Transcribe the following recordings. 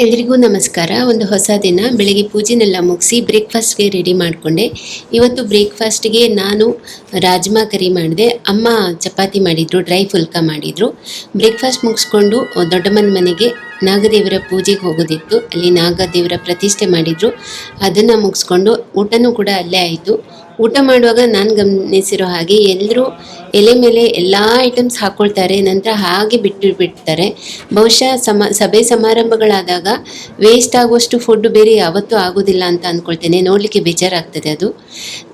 ಎಲ್ರಿಗೂ ನಮಸ್ಕಾರ. ಒಂದು ಹೊಸ ದಿನ, ಬೆಳಗ್ಗೆ ಪೂಜೆನೆಲ್ಲ ಮುಗಿಸಿ ಬ್ರೇಕ್ಫಾಸ್ಟ್ಗೆ ರೆಡಿ ಮಾಡಿಕೊಂಡೆ. ಇವತ್ತು ಬ್ರೇಕ್ಫಾಸ್ಟ್ಗೆ ನಾನು ರಾಜ್ಮಾ ಕರಿ ಮಾಡಿದೆ. ಅಮ್ಮ ಚಪಾತಿ ಮಾಡಿದರು, ಡ್ರೈ ಫುಲ್ಕ ಮಾಡಿದರು. ಬ್ರೇಕ್ಫಾಸ್ಟ್ ಮುಗಿಸ್ಕೊಂಡು ದೊಡ್ಡಮ್ಮನ ಮನೆಗೆ ನಾಗದೇವರ ಪೂಜೆಗೆ ಹೋಗೋದಿತ್ತು. ಅಲ್ಲಿ ನಾಗದೇವರ ಪ್ರತಿಷ್ಠೆ ಮಾಡಿದರು. ಅದನ್ನು ಮುಗಿಸ್ಕೊಂಡು ಊಟನೂ ಕೂಡ ಅಲ್ಲೇ ಆಯಿತು. ಊಟ ಮಾಡುವಾಗ ನಾನು ಗಮನಿಸಿರೋ ಹಾಗೆ ಎಲ್ಲರೂ ಎಲೆ ಮೇಲೆ ಎಲ್ಲ ಐಟಮ್ಸ್ ಹಾಕ್ಕೊಳ್ತಾರೆ ನಂತರ ಹಾಗೆ ಬಿಟ್ಟು ಬಿಡ್ತಾರೆ. ಬಹುಶಃ ಸಮ, ಸಭೆ ಸಮಾರಂಭಗಳಾದಾಗ ವೇಸ್ಟ್ ಆಗುವಷ್ಟು ಫುಡ್ ಬೇರೆ ಯಾವತ್ತೂ ಆಗೋದಿಲ್ಲ ಅಂತ ಅಂದ್ಕೊಳ್ತೇನೆ ನೋಡಲಿಕ್ಕೆ ಬೇಜಾರಾಗ್ತದೆ ಅದು.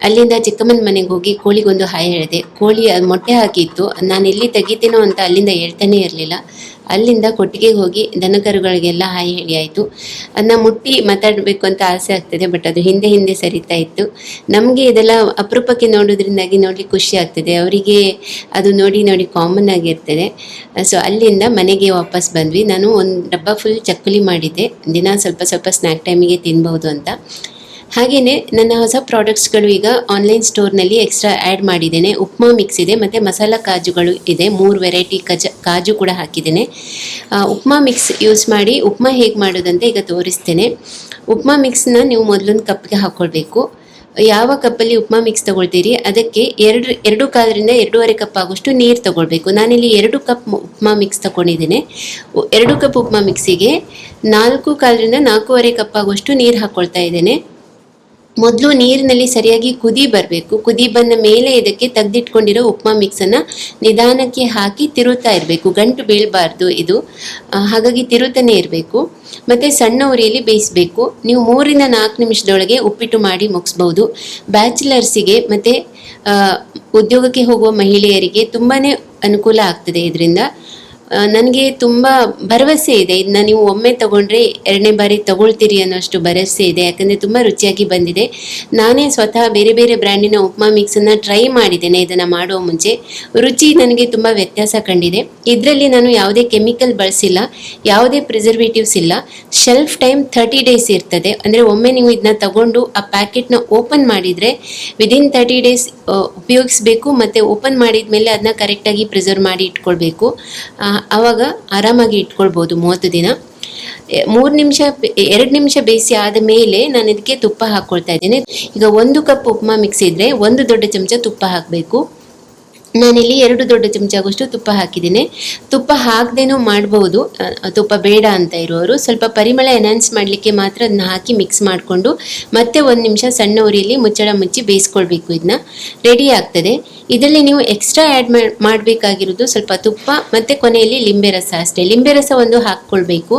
ಅಲ್ಲಿಂದ ಚಿಕ್ಕಮ್ಮನ ಮನೆಗೆ ಹೋಗಿ ಕೋಳಿಗೊಂದು ಹಾಯ್ ಹೇಳಿದೆ. ಕೋಳಿ ಮೊಟ್ಟೆ ಹಾಕಿತ್ತು ನಾನು ಎಲ್ಲಿ ತೆಗಿತೇನೋ ಅಂತ ಅಲ್ಲಿಂದ ಹೇಳ್ತಾನೆ ಇರಲಿಲ್ಲ. ಅಲ್ಲಿಂದ ಕೊಟ್ಟಿಗೆ ಹೋಗಿ ದನಕರುಗಳಿಗೆಲ್ಲ ಹಾಯಿ ಹೇಳಿ ಆಯಿತು. ಅದನ್ನ ಮುಟ್ಟಿ ಮಾತಾಡಬೇಕು ಅಂತ ಆಸೆ ಆಗ್ತದೆ ಬಟ್ ಅದು ಹಿಂದೆ ಹಿಂದೆ ಸರಿತಾ ಇತ್ತು. ನಮಗೆ ಇದೆಲ್ಲ ಅಪರೂಪಕ್ಕೆ ನೋಡೋದ್ರಿಂದಾಗಿ ನೋಡಿ ಖುಷಿ ಆಗ್ತದೆ. ಅವರಿಗೆ ಅದು ನೋಡಿ ನೋಡಿ ಕಾಮನ್ ಆಗಿರ್ತದೆ. ಸೊ ಅಲ್ಲಿಂದ ಮನೆಗೆ ವಾಪಸ್ ಬಂದ್ವಿ. ನಾನು ಒಂದು ಡಬ್ಬ ಫುಲ್ ಚಕ್ಕುಲಿ ಮಾಡಿದ್ದೆ. ದಿನ ಸ್ವಲ್ಪ ಸ್ವಲ್ಪ ಸ್ನ್ಯಾಕ್ ಟೈಮಿಗೆ ತಿನ್ಬಹುದು ಅಂತ. ಹಾಗೆಯೇ ನನ್ನ ಹೊಸ ಪ್ರಾಡಕ್ಟ್ಸ್ಗಳು ಈಗ ಆನ್ಲೈನ್ ಸ್ಟೋರ್ನಲ್ಲಿ ಎಕ್ಸ್ಟ್ರಾ ಆ್ಯಡ್ ಮಾಡಿದ್ದೇನೆ. ಉಪ್ಮಾ ಮಿಕ್ಸ್ ಇದೆ, ಮತ್ತು ಮಸಾಲ ಕಾಜುಗಳು ಇದೆ. ಮೂರು ವೆರೈಟಿ ಕಜ, ಕಾಜು ಕೂಡ ಹಾಕಿದ್ದೇನೆ. ಉಪ್ಮಾ ಮಿಕ್ಸ್ ಯೂಸ್ ಮಾಡಿ, ಉಪ್ಮಾ ಹೇಗೆ ಮಾಡೋದಂತ ಈಗ ತೋರಿಸ್ತೇನೆ. ಉಪ್ಮಾ ಮಿಕ್ಸ್ನ ನೀವು ಮೊದಲೊಂದು ಕಪ್ಗೆ ಹಾಕ್ಕೊಳ್ಬೇಕು ಯಾವ ಕಪ್ಪಲ್ಲಿ ಉಪ್ಮಾ ಮಿಕ್ಸ್ ತಗೊಳ್ತೀರಿ? ಅದಕ್ಕೆ ಎರಡು ಎರಡು ಕಾಲರಿಂದ ಎರಡೂವರೆ ಕಪ್ ಆಗೋಷ್ಟು ನೀರು ತಗೊಳ್ಬೇಕು. ನಾನಿಲ್ಲಿ ಎರಡು ಕಪ್ ಉಪ್ಮಾ ಮಿಕ್ಸ್ ತಗೊಂಡಿದ್ದೇನೆ ಎರಡು ಕಪ್ ಉಪ್ಮಾ ಮಿಕ್ಸಿಗೆ ನಾಲ್ಕು ಕಾಲರಿಂದ ನಾಲ್ಕೂವರೆ ಕಪ್ ಆಗುವಷ್ಟು ನೀರು ಹಾಕ್ಕೊಳ್ತಾ ಇದ್ದೇನೆ. ಮೊದಲು ನೀರಿನಲ್ಲಿ ಸರಿಯಾಗಿ ಕುದಿ ಬರಬೇಕು. ಕುದಿ ಬಂದ ಮೇಲೆ ಇದಕ್ಕೆ ತೆಗೆದಿಟ್ಕೊಂಡಿರೋ ಉಪ್ಮಾ ಮಿಕ್ಸನ್ನು ನಿಧಾನಕ್ಕೆ ಹಾಕಿ ತಿರುತ್ತಾ ಇರಬೇಕು. ಗಂಟು ಬೀಳಬಾರ್ದು ಇದು. ಹಾಗಾಗಿ ತಿರುತ್ತಾನೆ ಇರಬೇಕು. ಮತ್ತು ಸಣ್ಣ ಉರಿಯಲ್ಲಿ ಬೇಯಿಸಬೇಕು. ನೀವು ಮೂರಿಂದ ನಾಲ್ಕು ನಿಮಿಷದೊಳಗೆ ಉಪ್ಪಿಟ್ಟು ಮಾಡಿ ಮುಗಿಸ್ಬೋದು. ಬ್ಯಾಚುಲರ್ಸಿಗೆ ಮತ್ತು ಉದ್ಯೋಗಕ್ಕೆ ಹೋಗುವ ಮಹಿಳೆಯರಿಗೆ ತುಂಬಾ ಅನುಕೂಲ ಆಗ್ತದೆ ಇದರಿಂದ. ನನಗೆ ತುಂಬ ಭರವಸೆ ಇದೆ. ಇದನ್ನ ನೀವು ಒಮ್ಮೆ ತಗೊಂಡ್ರೆ ಎರಡನೇ ಬಾರಿ ತಗೊಳ್ತೀರಿ ಅನ್ನೋಷ್ಟು ಭರವಸೆ ಇದೆ. ಯಾಕಂದರೆ ತುಂಬ ರುಚಿಯಾಗಿ ಬಂದಿದೆ. ನಾನೇ ಸ್ವತಃ ಬೇರೆ ಬೇರೆ ಬ್ರ್ಯಾಂಡಿನ ಉಪ್ಮಾ ಮಿಕ್ಸನ್ನು ಟ್ರೈ ಮಾಡಿದ್ದೇನೆ ಇದನ್ನು ಮಾಡುವ ಮುಂಚೆ. ರುಚಿ ನನಗೆ ತುಂಬ ವ್ಯತ್ಯಾಸ ಕಂಡಿದೆ. ಇದರಲ್ಲಿ ನಾನು ಯಾವುದೇ ಕೆಮಿಕಲ್ ಬಳಸಿಲ್ಲ, ಯಾವುದೇ ಪ್ರಿಸರ್ವೇಟಿವ್ಸ್ ಇಲ್ಲ. ಶೆಲ್ಫ್ ಟೈಮ್ ಥರ್ಟಿ ಡೇಸ್ ಇರ್ತದೆ. ಅಂದರೆ ಒಮ್ಮೆ ನೀವು ಇದನ್ನ ತಗೊಂಡು ಆ ಪ್ಯಾಕೆಟ್ನ ಓಪನ್ ಮಾಡಿದರೆ ವಿದಿನ್ ತರ್ಟಿ ಡೇಸ್ ಉಪಯೋಗಿಸಬೇಕು, ಮತ್ತು ಓಪನ್ ಮಾಡಿದ ಮೇಲೆ ಅದನ್ನ ಕರೆಕ್ಟಾಗಿ ಪ್ರಿಸರ್ವ್ ಮಾಡಿ ಇಟ್ಕೊಳ್ಬೇಕು. ಆವಾಗ ಆರಾಮಾಗಿ ಇಟ್ಕೊಳ್ಬೋದು ಮೂವತ್ತು ದಿನ. ಮೂರು ನಿಮಿಷ ಎರಡು ನಿಮಿಷ ಬೇಯಿಸಿ ಆದ ಮೇಲೆ ನಾನು ಇದಕ್ಕೆ ತುಪ್ಪ ಹಾಕ್ಕೊಳ್ತಾ ಇದ್ದೇನೆ. ಈಗ ಒಂದು ಕಪ್ ಉಪ್ಮಾ ಮಿಕ್ಸ್ ಇದ್ದರೆ ಒಂದು ದೊಡ್ಡ ಚಮಚ ತುಪ್ಪ ಹಾಕಬೇಕು. ನಾನಿಲ್ಲಿ ಎರಡು ದೊಡ್ಡ ಚಮಚ ಆಗುವಷ್ಟು ತುಪ್ಪ ಹಾಕಿದ್ದೀನಿ. ತುಪ್ಪ ಹಾಕದೇನೂ ಮಾಡ್ಬೋದು ತುಪ್ಪ ಬೇಡ ಅಂತ ಇರೋರು. ಸ್ವಲ್ಪ ಪರಿಮಳ ಎನ್ಹಾನ್ಸ್ ಮಾಡಲಿಕ್ಕೆ ಮಾತ್ರ ಅದನ್ನ ಹಾಕಿ ಮಿಕ್ಸ್ ಮಾಡಿಕೊಂಡು ಮತ್ತೆ ಒಂದು ನಿಮಿಷ ಸಣ್ಣ ಉರಿಯಲ್ಲಿ ಮುಚ್ಚಳ ಮುಚ್ಚಿ ಬೇಯಿಸ್ಕೊಳ್ಬೇಕು ಇದನ್ನ ರೆಡಿ ಆಗ್ತದೆ. ಇದರಲ್ಲಿ ನೀವು ಎಕ್ಸ್ಟ್ರಾ ಆ್ಯಡ್ ಮಾಡಬೇಕಾಗಿರೋದು ಸ್ವಲ್ಪ ತುಪ್ಪ ಮತ್ತು ಕೊನೆಯಲ್ಲಿ ಲಿಂಬೆ ರಸ ಅಷ್ಟೇ. ಲಿಂಬೆ ರಸ ಒಂದು ಹಾಕ್ಕೊಳ್ಬೇಕು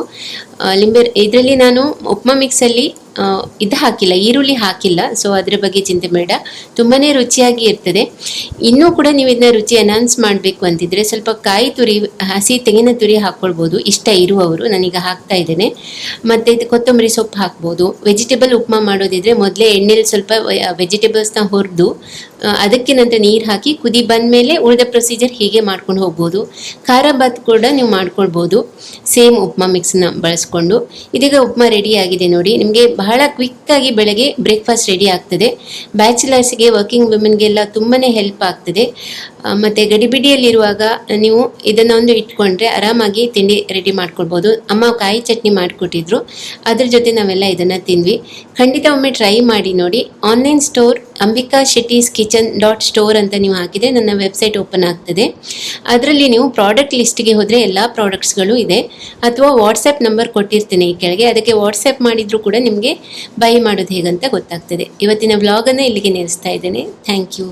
ಲಿಂಬೆ, ಇದರಲ್ಲಿ ನಾನು ಉಪ್ಮಾ ಮಿಕ್ಸಲ್ಲಿ ಇದು ಹಾಕಿಲ್ಲ, ಈರುಳ್ಳಿ ಹಾಕಿಲ್ಲ. ಸೊ ಅದರ ಬಗ್ಗೆ ಚಿಂತೆ ಬೇಡ. ತುಂಬಾ ರುಚಿಯಾಗಿ ಇರ್ತದೆ. ಇನ್ನೂ ಕೂಡ ನೀವು ಇದನ್ನ ರುಚಿ ಅನೌನ್ಸ್ ಮಾಡಬೇಕು ಅಂತಿದ್ರೆ ಸ್ವಲ್ಪ ಕಾಯಿ ತುರಿ, ಹಸಿ ತೆಂಗಿನ ತುರಿ ಹಾಕ್ಕೊಳ್ಬೋದು ಇಷ್ಟ ಇರುವವರು, ನಾನೀಗ ಹಾಕ್ತಾ ಇದ್ದೇನೆ. ಮತ್ತು ಇದು ಕೊತ್ತಂಬರಿ ಸೊಪ್ಪು ಹಾಕ್ಬೋದು. ವೆಜಿಟೇಬಲ್ ಉಪ್ಮಾ ಮಾಡೋದಿದ್ರೆ ಮೊದಲೇ ಎಣ್ಣೆಲಿ ಸ್ವಲ್ಪ ವೆಜಿಟೇಬಲ್ಸ್ನ ಹುರಿದು ಅದಕ್ಕೆ ನಂತರ ನೀರು ಹಾಕಿ ಕುದಿ ಬಂದ ಮೇಲೆ ಉಳಿದ ಪ್ರೊಸೀಜರ್ ಹೀಗೆ ಮಾಡ್ಕೊಂಡು ಹೋಗ್ಬೋದು. ಖಾರ ಬಾತ್ ಕೂಡ ನೀವು ಮಾಡ್ಕೊಳ್ಬೋದು. ಸೇಮ್ ಉಪ್ಮಾ ಮಿಕ್ಸ್ನ ಬಳಸ್ಕೊಂಡು. ಇದೀಗ ಉಪ್ಮಾ ರೆಡಿ ಆಗಿದೆ ನೋಡಿ. ನಿಮಗೆ ಬಹಳ ಕ್ವಿಕ್ಕಾಗಿ ಬೆಳಗ್ಗೆ ಬ್ರೇಕ್ಫಾಸ್ಟ್ ರೆಡಿ ಆಗ್ತದೆ. ಬ್ಯಾಚುಲರ್ಸ್ಗೆ ವರ್ಕಿಂಗ್ ವುಮೆನ್ಗೆಲ್ಲ ತುಂಬಾ ಹೆಲ್ಪ್ ಆಗ್ತದೆ. ಮತ್ತು ಗಡಿಬಿಡಿಯಲ್ಲಿರುವಾಗ ನೀವು ಇದನ್ನೊಂದು ಇಟ್ಕೊಂಡ್ರೆ ಆರಾಮಾಗಿ ತಿಂಡಿ ರೆಡಿ ಮಾಡ್ಕೊಳ್ಬೋದು. ಅಮ್ಮ ಕಾಯಿ ಚಟ್ನಿ ಮಾಡಿಕೊಟ್ಟಿದ್ರು. ಅದ್ರ ಜೊತೆ ನಾವೆಲ್ಲ ಇದನ್ನು ತಿಂದ್ವಿ. ಖಂಡಿತ ಒಮ್ಮೆ ಟ್ರೈ ಮಾಡಿ ನೋಡಿ. Online store Ambika Shetty's kitchen dot store ಅಂತ ನೀವು ಹಾಕಿದರೆ ನನ್ನ ವೆಬ್ಸೈಟ್ ಓಪನ್ ಆಗ್ತದೆ. ಅದರಲ್ಲಿ ನೀವು ಪ್ರಾಡಕ್ಟ್ ಲಿಸ್ಟ್ಗೆ ಹೋದರೆ ಎಲ್ಲ ಪ್ರಾಡಕ್ಟ್ಸ್ಗಳು ಇದೆ. ಅಥವಾ ವಾಟ್ಸಪ್ ನಂಬರ್ ಕೊಟ್ಟಿರ್ತೀನಿ ಈ ಕೆಳಗೆ. ಅದಕ್ಕೆ ವಾಟ್ಸಪ್ ಮಾಡಿದರೂ ಕೂಡ ನಿಮಗೆ ಬೈ ಮಾಡೋದು ಹೇಗಂತ ಗೊತ್ತಾಗ್ತದೆ. ಇವತ್ತಿನ ವ್ಲಾಗನ್ನು ಇಲ್ಲಿಗೆ ನಿಲ್ಲಿಸ್ತಾ ಇದ್ದೇನೆ. Thank you